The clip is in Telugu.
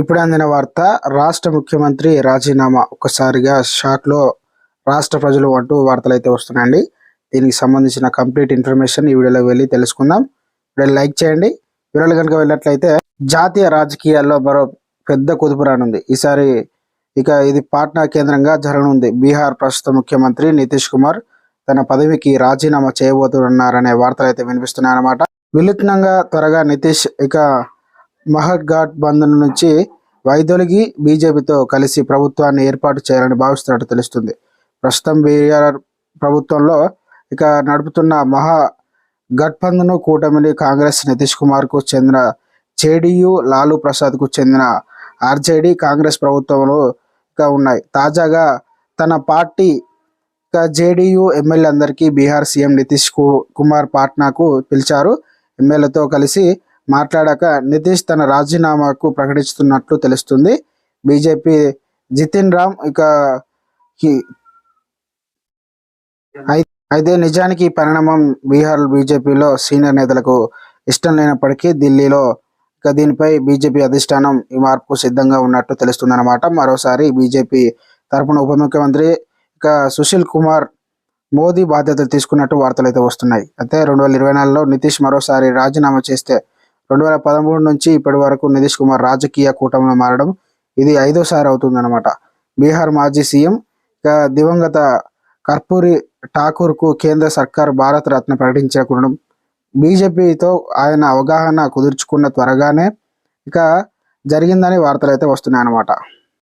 ఇప్పుడు అందిన వార్త రాష్ట్ర ముఖ్యమంత్రి రాజీనామా ఒక్కసారిగా షాక్లో రాష్ట్ర ప్రజలు అంటూ వార్తలు అయితే వస్తున్నాయండి. దీనికి సంబంధించిన కంప్లీట్ ఇన్ఫర్మేషన్ ఈ వీడియోలోకి వెళ్ళి తెలుసుకుందాం. వీడియో లైక్ చేయండి. వీడియోలు కనుక వెళ్ళినట్లయితే జాతీయ రాజకీయాల్లో మరో పెద్ద కుదుపు రానుంది. ఈసారి ఇక ఇది పాట్నా కేంద్రంగా జరగనుంది. బీహార్ ప్రస్తుత ముఖ్యమంత్రి నితీష్ కుమార్ తన పదవికి రాజీనామా చేయబోతున్నారనే వార్తలు అయితే వినిపిస్తున్నాయన్నమాట. వినూత్నంగా త్వరగా నితీష్ ఇక మహద్ఘాట్ బంధన్ నుంచి వైదొలిగి బీజేపీతో కలిసి ప్రభుత్వాన్ని ఏర్పాటు చేయాలని భావిస్తున్నట్టు తెలుస్తుంది. ప్రస్తుతం బీఆర్ ప్రభుత్వంలో ఇక నడుపుతున్న మహా గట్బంధన్ కూటమిని కాంగ్రెస్ నితీష్ కుమార్కు చెందిన జేడీయూ లాలూ ప్రసాద్కు చెందిన ఆర్జేడీ కాంగ్రెస్ ప్రభుత్వంలో ఇక ఉన్నాయి. తాజాగా తన పార్టీ ఇక జేడీయూ ఎమ్మెల్యే అందరికీ బీహార్ సీఎం నితీష్ కు- కుమార్ పాట్నాకు పిలిచారు. ఎమ్మెల్యేతో కలిసి మాట్లాడాక నితీష్ తన రాజీనామాకు ప్రకటిస్తున్నట్లు తెలుస్తుంది. బీజేపీ జితిన్ రామ్ ఇక అయితే నిజానికి ఈ పరిణామం బీహార్ బీజేపీలో సీనియర్ నేతలకు ఇష్టం లేనప్పటికీ ఢిల్లీలో ఇక దీనిపై బీజేపీ అధిష్టానం ఈ మార్పుకు సిద్ధంగా ఉన్నట్టు తెలుస్తుందన్నమాట. మరోసారి బీజేపీ తరపున ఉప ముఖ్యమంత్రి ఇక సుశీల్ కుమార్ మోదీ బాధ్యతలు తీసుకున్నట్టు వార్తలు అయితే వస్తున్నాయి. అయితే రెండు వేల ఇరవై నాలుగులో నితీష్ మరోసారి రాజీనామా చేస్తే రెండు వేల పదమూడు నుంచి ఇప్పటి వరకు నితీష్ కుమార్ రాజకీయ కూటమిలో మారడం ఇది ఐదోసారి అవుతుందన్నమాట. బీహార్ మాజీ సీఎం ఇక దివంగత కర్పూరి ఠాకూర్కు కేంద్ర సర్కార్ భారత రత్న ప్రకటించకుండా బీజేపీతో ఆయన అవగాహన కుదుర్చుకున్న త్వరగానే ఇక జరిగిందని వార్తలు అయితే వస్తున్నాయన్నమాట.